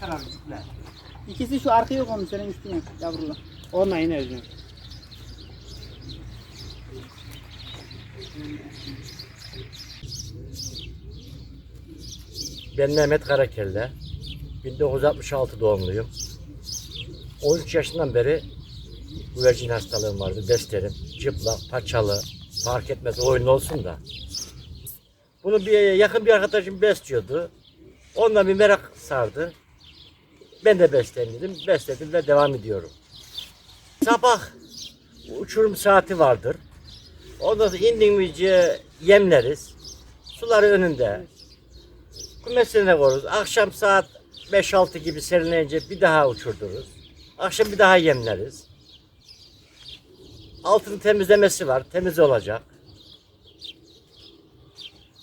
tarafı cüpler. İkisi şu arkaya konmuş senin üstüne yavrular. Onunla yine özlüyorum. Ben Mehmet Karakelle. 1966 doğumluyum. 13 yaşından beri güvercin hastalığım vardı. Beslerim. Çıplak, paçalı, fark etmez oyunlu olsun da. Bunu bir yakın bir arkadaşım besliyordu. Ondan bir merak sardı. Ben de besleyeyim dedim. Besledim ve devam ediyorum. Sabah uçurum saati vardır. Ondan sonra indiğimizce yemleriz. Suları önünde. Kumesine koruruz. Akşam saat 5-6 gibi serinleyince bir daha uçurduruz. Akşam bir daha yemleriz. Altını temizlemesi var. Temiz olacak.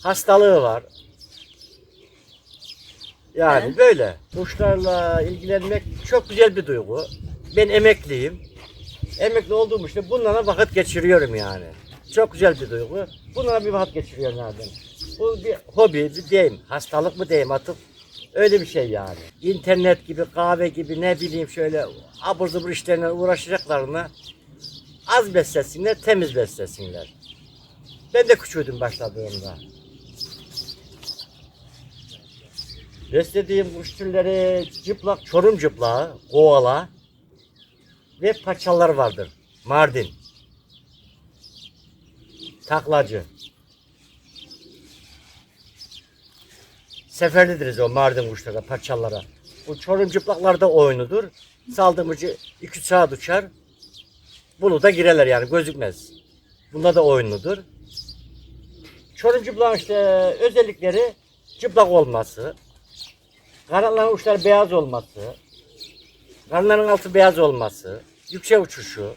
Hastalığı var. Yani böyle. Kuşlarla ilgilenmek çok güzel bir duygu. Ben emekliyim. Emekli olduğum için bunlarla vakit geçiriyorum yani. Çok güzel bir duygu. Bunlarla bir vakit geçiriyorum yani. Bu bir hobi, bir deyim. Hastalık mı deyim artık. Öyle bir şey yani. İnternet gibi, kahve gibi ne bileyim şöyle abur zubur işlerine uğraşacaklarına az beslesinler, temiz beslesinler. Ben de küçüğüydüm başladığımda. Beslediğim kuş türleri cıplak, çorum cıplağı, koala ve paçalar vardır. Mardin. Taklacı. Seferlidiriz o Mardin kuşlara, paçalara. Bu çorum cıplaklarda oyunudur. Saldırmacı 2 saat uçar. Bunu da girerler yani gözükmez. Bunda da oyunludur. Çorum cıplağın işte özellikleri cıplak olması, kanatların uçları beyaz olması, karnların altı beyaz olması, yüksek uçuşu.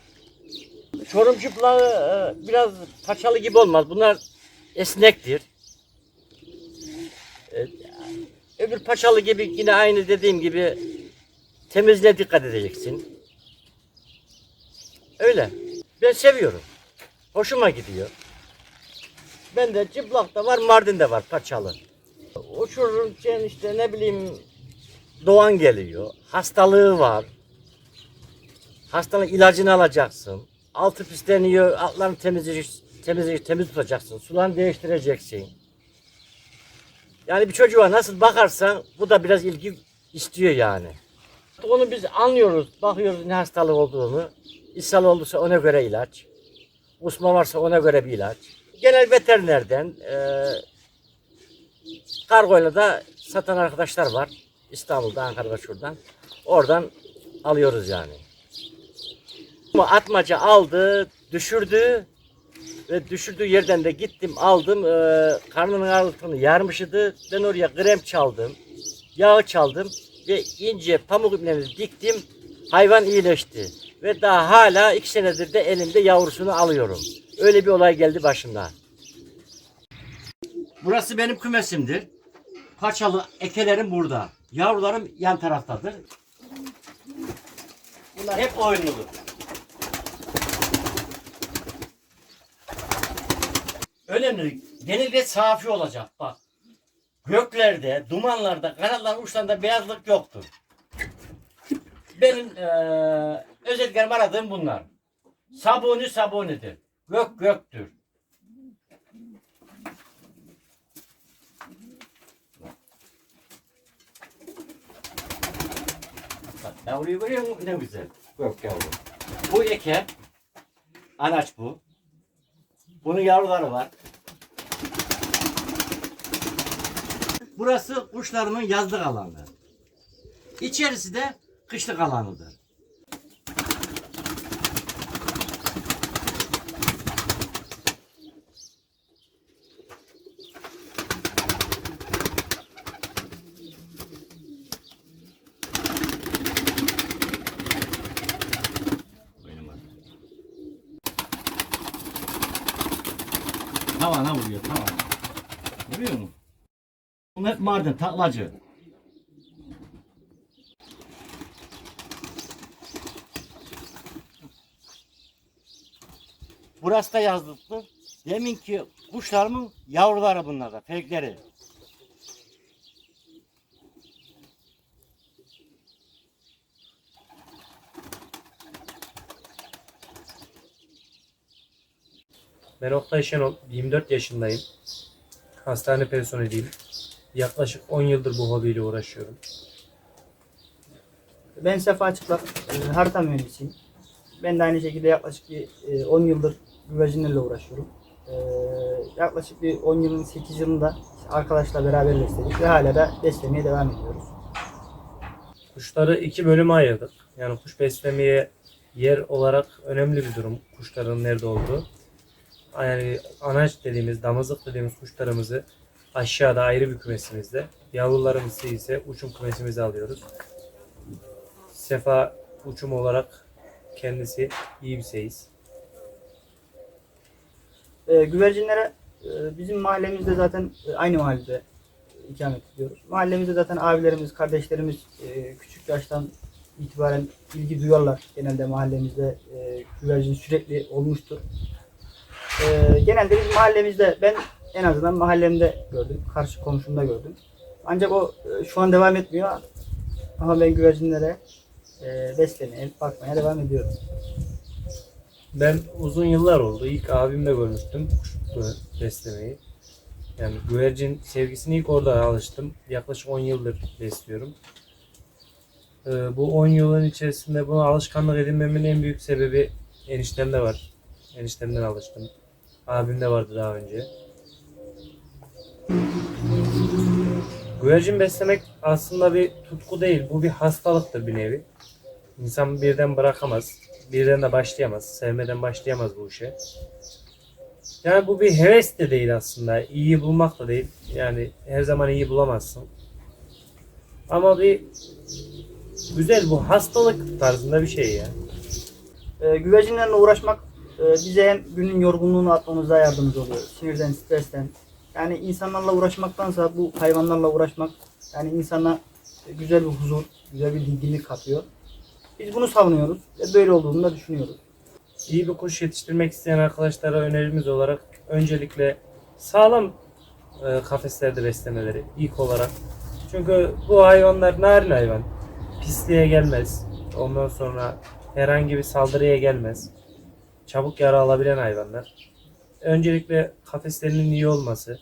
Çorum cıplağı e, biraz paçalı gibi olmaz. Bunlar esnektir. E, Öbür paçalı gibi yine aynı dediğim gibi temizliğe dikkat edeceksin. Öyle. Ben seviyorum. Hoşuma gidiyor. Ben de cıplakta var, Mardin'de var paçalı. Uçururken işte ne bileyim doğan geliyor. Hastalığı var. Hastanın ilacını alacaksın. Altı pisleniyor, altlarını temizleyeceksin, temizleyecek, temiz tutacaksın. Sularını değiştireceksin. Yani bir çocuğa nasıl bakarsan bu da biraz ilgi istiyor yani. Onu biz anlıyoruz, bakıyoruz ne hastalık olduğunu. İshal olduysa ona göre ilaç. Kusma varsa ona göre bir ilaç. Genel veterinerden, e, kargoyla da satan arkadaşlar var. İstanbul'da, Ankara'da şuradan. Oradan alıyoruz yani. Atmaca aldı, düşürdü ve düşürdüğü yerden de gittim aldım. Ee, karnının altını yarmışydı. Ben oraya krem çaldım. Yağ çaldım ve ince pamuk iplerini diktim. Hayvan iyileşti. Ve daha hala iki senedir de elimde yavrusunu alıyorum. Öyle bir olay geldi başımda. Burası benim kümesimdir. Paçalı ekelerim burada. Yavrularım yan taraftadır. Bunlar hep oyunludur. Önemli. Genelde safi olacak bak. Göklerde, dumanlarda, kanatların uçlarında beyazlık yoktur. Benim eee özelliklerim aradığım bunlar. Sabuni sabunidir. Gök göktür. Bak yavruyu görüyor musun? Ne güzel. Gök yavru. Bu eke. Anaç bu. Bunun yavruları var. Burası kuşlarımın yazlık alanı. İçerisi de kışlık alanıdır. Mardin taklacı. Burası da yazlıktı. Deminki kuşlarımın yavruları bunlar da, felkleri. Ben Oktay Şenol, 24 yaşındayım. Hastane personeliyim. Yaklaşık 10 yıldır bu hobiyle uğraşıyorum. Ben Sefa Çıplak, e, harita mühendisiyim. Ben de aynı şekilde yaklaşık bir e, 10 yıldır güvercinlerle uğraşıyorum. E, yaklaşık bir 10 yılın 8 yılında arkadaşla beraber besledik ve hala da beslemeye devam ediyoruz. Kuşları iki bölüme ayırdık. Yani kuş beslemeye yer olarak önemli bir durum kuşların nerede olduğu. Yani anaç dediğimiz, damızlık dediğimiz kuşlarımızı aşağıda ayrı bir kümesimizde, yavrularımızı ise uçum kümesimize alıyoruz. Sefa uçum olarak kendisi iyi bir seyis. E, güvercinlere bizim mahallemizde zaten e, aynı mahallede ikamet ediyoruz. Mahallemizde zaten abilerimiz, kardeşlerimiz e, küçük yaştan itibaren ilgi duyarlar. Genelde mahallemizde e, güvercin sürekli olmuştur. Genelde biz mahallemizde ben en azından mahallemde gördüm. Karşı komşumda gördüm. Ancak o e, şu an devam etmiyor. Ama ben güvercinlere e, beslemeye, bakmaya devam ediyorum. Ben uzun yıllar oldu. İlk abimle görmüştüm kuş beslemeyi. Yani güvercin sevgisini ilk orada alıştım. Yaklaşık 10 yıldır besliyorum. Ee, bu 10 yılın içerisinde buna alışkanlık edinmemin en büyük sebebi eniştemde var. Eniştemden alıştım. Abimde vardı daha önce. Güvercin beslemek aslında bir tutku değil. Bu bir hastalıktır bir nevi. İnsan birden bırakamaz. Birden de başlayamaz. Sevmeden başlayamaz bu işe. Yani bu bir heves de değil aslında. İyiyi bulmak da değil. Yani her zaman iyi bulamazsın. Ama bir güzel bu hastalık tarzında bir şey ya. E, güvercinlerle uğraşmak e, bize hem günün yorgunluğunu atmamıza yardımcı oluyor. Sinirden, stresten. Yani insanlarla uğraşmaktansa bu hayvanlarla uğraşmak yani insana güzel bir huzur, güzel bir dinginlik katıyor. Biz bunu savunuyoruz ve böyle olduğunu da düşünüyoruz. İyi bir kuş yetiştirmek isteyen arkadaşlara önerimiz olarak öncelikle sağlam e, kafeslerde beslemeleri ilk olarak. Çünkü bu hayvanlar narin hayvan. Pisliğe gelmez. Ondan sonra herhangi bir saldırıya gelmez. Çabuk yara alabilen hayvanlar. Öncelikle kafeslerinin iyi olması.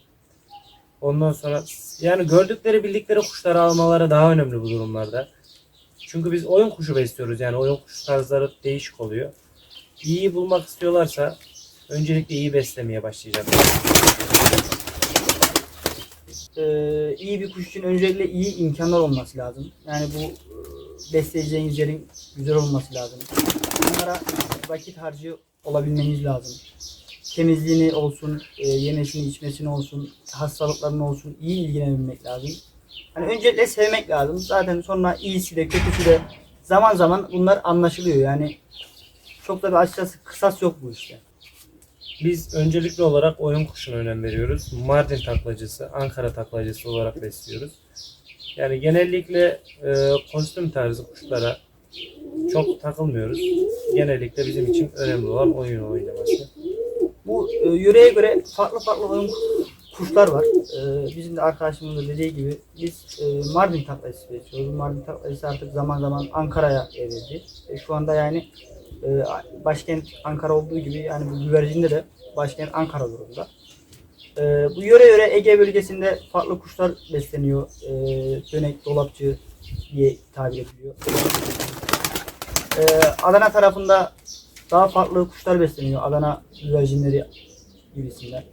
Ondan sonra yani gördükleri bildikleri kuşları almaları daha önemli bu durumlarda. Çünkü biz oyun kuşu besliyoruz yani oyun kuşu tarzları değişik oluyor. İyiyi bulmak istiyorlarsa öncelikle iyi beslemeye başlayacaklar. Ee, iyi bir kuş için öncelikle iyi imkanlar olması lazım. Yani bu e, besleyeceğiniz yerin güzel olması lazım. Bunlara vakit harcı olabilmeniz lazım. Temizliğini olsun, e, yemesini içmesini olsun, hastalıklarını olsun iyi ilgilenebilmek lazım. Hani öncelikle sevmek lazım. Zaten sonra iyisi de kötüsü de zaman zaman bunlar anlaşılıyor. Yani çok da bir açıkçası kısas yok bu işte. Biz öncelikli olarak oyun kuşuna önem veriyoruz. Mardin taklacısı, Ankara taklacısı olarak besliyoruz. Yani genellikle e, kostüm tarzı kuşlara çok takılmıyoruz. Genellikle bizim için önemli olan oyun oynaması. Bu e, yöreye göre farklı farklı oyun kuşlar var. E, bizim de arkadaşımın da dediği gibi biz e, Mardin taklacısı besliyoruz. Mardin taklacısı artık zaman zaman Ankara'ya evrildi. E, şu anda yani e, başkent Ankara olduğu gibi yani bu güvercinde de başkent Ankara durumda. E, bu yöre yöre Ege bölgesinde farklı kuşlar besleniyor. E, dönek, dolapçı diye tabir ediliyor. E, Adana tarafında daha farklı kuşlar besleniyor. Adana güvercinleri gibisinden.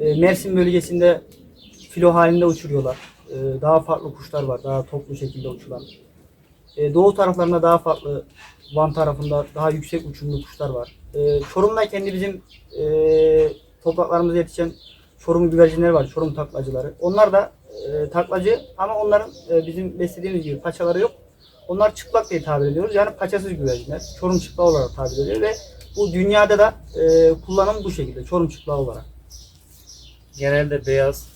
E, Mersin bölgesinde filo halinde uçuruyorlar. E, daha farklı kuşlar var. Daha toplu şekilde uçulan. E, doğu taraflarında daha farklı. Van tarafında daha yüksek uçumlu kuşlar var. E, Çorum'da kendi bizim e, topraklarımızda yetişen Çorum güvercinleri var. Çorum taklacıları. Onlar da e, taklacı ama onların e, bizim beslediğimiz gibi paçaları yok. Onlar çıplak diye tabir ediyoruz. Yani paçasız güvercinler. Çorum çıplağı olarak tabir ediliyor ve bu dünyada da e, kullanım bu şekilde. Çorum çıplağı olarak. Genelde beyaz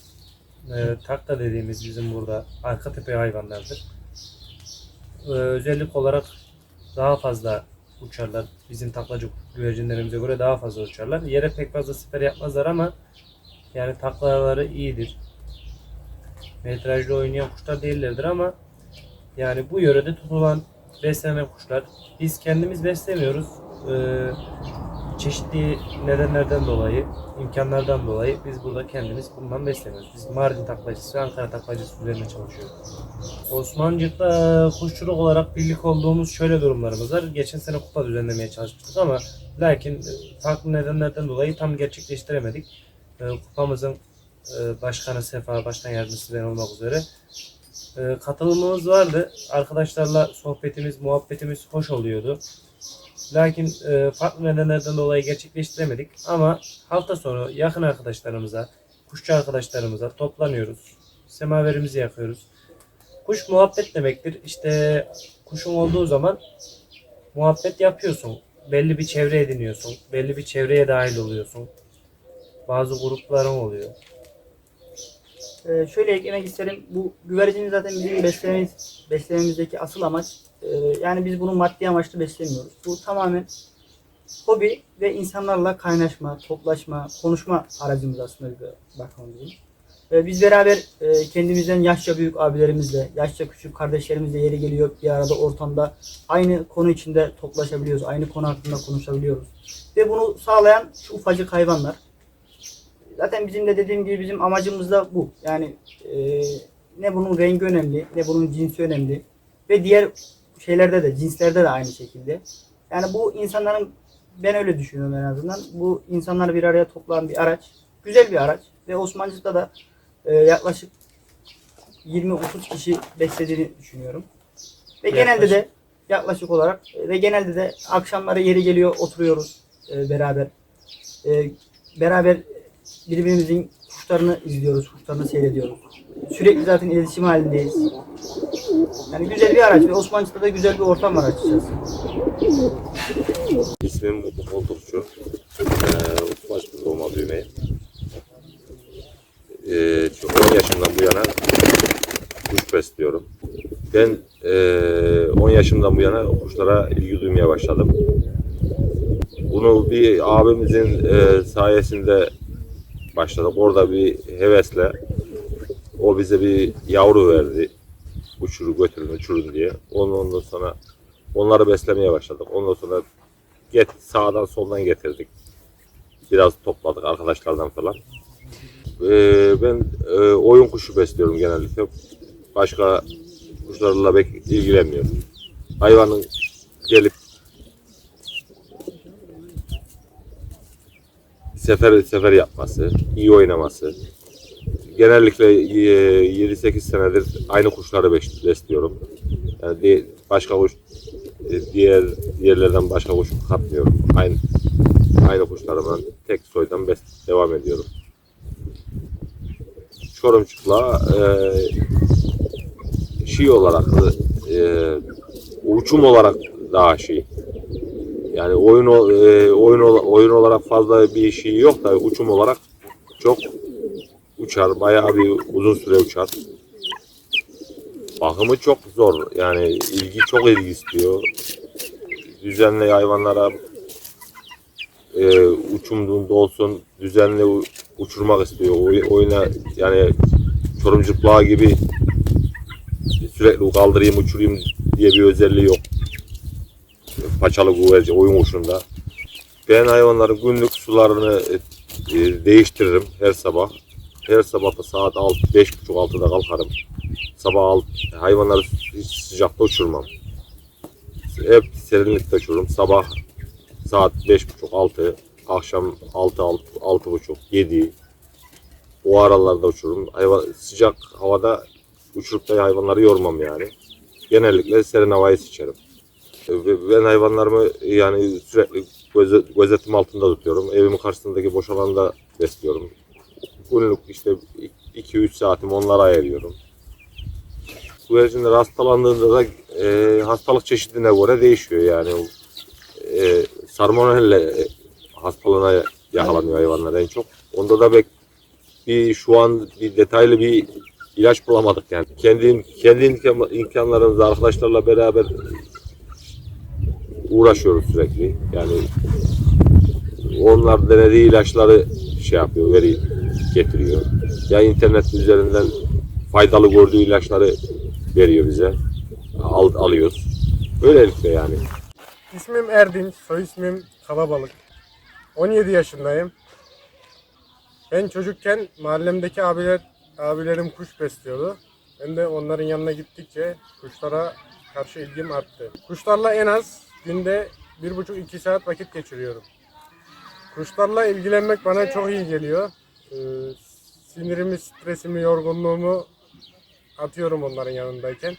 e, takla dediğimiz bizim burada arka tepe hayvanlardır. E, özellik olarak daha fazla uçarlar. Bizim taklacı güvercinlerimize göre daha fazla uçarlar. Yere pek fazla siper yapmazlar ama yani taklaları iyidir. Metrajlı oynayan kuşlar değillerdir ama yani bu yörede tutulan beslenen kuşlar. Biz kendimiz beslemiyoruz. Ee, çeşitli nedenlerden dolayı, imkanlardan dolayı biz burada kendimiz bundan besleniyoruz. Biz Mardin taklacısı ve Ankara taklacısı üzerine çalışıyoruz. Osmancık'ta kuşçuluk olarak birlik olduğumuz şöyle durumlarımız var. Geçen sene kupa düzenlemeye çalışmıştık ama lakin e, farklı nedenlerden dolayı tam gerçekleştiremedik. E, Kupamızın e, başkanı Sefa, başkan yardımcısı ben olmak üzere e, katılımımız vardı. Arkadaşlarla sohbetimiz, muhabbetimiz hoş oluyordu. Lakin e, farklı nedenlerden dolayı gerçekleştiremedik. Ama hafta sonu yakın arkadaşlarımıza, kuşçu arkadaşlarımıza toplanıyoruz. Semaverimizi yakıyoruz. Kuş muhabbet demektir. İşte kuşun olduğu zaman muhabbet yapıyorsun. Belli bir çevre ediniyorsun. Belli bir çevreye dahil oluyorsun. Bazı grupların oluyor. Ee, şöyle eklemek isterim. Bu güvercini zaten bizim beslememiz, beslememizdeki asıl amaç. e, yani biz bunu maddi amaçlı beslemiyoruz. Bu tamamen hobi ve insanlarla kaynaşma, toplaşma, konuşma aracımız aslında bir bakmamız bizim. Ee, biz beraber e, kendimizden yaşça büyük abilerimizle, yaşça küçük kardeşlerimizle yeri geliyor bir arada ortamda aynı konu içinde toplaşabiliyoruz. Aynı konu hakkında konuşabiliyoruz. Ve bunu sağlayan şu ufacık hayvanlar. Zaten bizim de dediğim gibi bizim amacımız da bu. Yani e, ne bunun rengi önemli, ne bunun cinsi önemli. Ve diğer şeylerde de, cinslerde de aynı şekilde. Yani bu insanların, ben öyle düşünüyorum en azından. Bu insanları bir araya toplayan bir araç. Güzel bir araç. Ve Osmancık'ta da e, yaklaşık 20-30 kişi beslediğini düşünüyorum. Ve genelde Yaklaşık. de yaklaşık olarak e, ve genelde de akşamları yeri geliyor oturuyoruz e, beraber. E, beraber birbirimizin kuşlarını izliyoruz, kuşlarını seyrediyoruz. Sürekli zaten iletişim halindeyiz. Yani güzel bir araç ve Osmanlıca'da da güzel bir ortam var açıkçası. İsmim Mutlu Koltukçu. Ee, Utbaşlı doğma büyüme. Ee, çok 10 yaşımdan bu yana kuş besliyorum. Ben ee, 10 yaşımdan bu yana kuşlara ilgi duymaya başladım. Bunu bir abimizin ee, sayesinde başladık. Orada bir hevesle o bize bir yavru verdi. Uçuru götürün uçurun diye. Ondan, ondan sonra onları beslemeye başladık. Ondan sonra get sağdan soldan getirdik. Biraz topladık arkadaşlardan falan. Ee, ben e, oyun kuşu besliyorum genellikle. Başka kuşlarla pek ilgilenmiyorum. Hayvanın gelip sefer sefer yapması, iyi oynaması. Genellikle e, 7-8 senedir aynı kuşları bes- besliyorum. Yani başka kuş e, diğer diğerlerden başka kuş katmıyorum. Aynı aynı kuşlarımla tek soydan bes devam ediyorum. Çorumçukla e, şey olarak e, uçum olarak daha şey. Yani oyun e, oyun oyun olarak fazla bir şey yok da uçum olarak çok uçar. Bayağı bir uzun süre uçar. Bakımı çok zor. Yani ilgi çok ilgi istiyor. Düzenli hayvanlara e, uçumduğunda olsun düzenli uçurmak istiyor. Oy- oyuna yani çorumcukluğa gibi sürekli kaldırayım uçurayım diye bir özelliği yok. Paçalı güvercin oyun kuşunda. Ben hayvanların günlük sularını e, e, değiştiririm her sabah. Her sabah da saat 6, 5.30-6'da kalkarım. Sabah alt, hayvanları hiç sıcakta uçurmam. Hep serinlikte uçururum. Sabah saat 5.30-6, akşam 6, 6, 6.30, 7. O aralarda uçururum. Hayvan, sıcak havada uçurup da hayvanları yormam yani. Genellikle serin havayı seçerim. Ben hayvanlarımı yani sürekli göze- gözetim altında tutuyorum. Evimin karşısındaki boş alanda besliyorum. Günlük işte 2-3 saatimi onlara ayırıyorum. Güvercinler hastalandığında da e, hastalık çeşidine göre değişiyor yani. E, salmonella hastalığına yakalanıyor hayvanlar en çok. Onda da bek bir şu an bir detaylı bir ilaç bulamadık yani. Kendi kendi imkan- imkanlarımızla arkadaşlarla beraber uğraşıyoruz sürekli. Yani onlar denediği ilaçları şey yapıyor, veri getiriyor. Ya internet üzerinden faydalı gördüğü ilaçları veriyor bize. Al, alıyoruz. Böylelikle yani. İsmim Erdinç, soy ismim Kalabalık. 17 yaşındayım. Ben çocukken mahallemdeki abiler abilerim kuş besliyordu. Ben de onların yanına gittikçe kuşlara karşı ilgim arttı. Kuşlarla en az günde bir buçuk iki saat vakit geçiriyorum. Kuşlarla ilgilenmek bana çok iyi geliyor. Ee, sinirimi, stresimi, yorgunluğumu atıyorum onların yanındayken.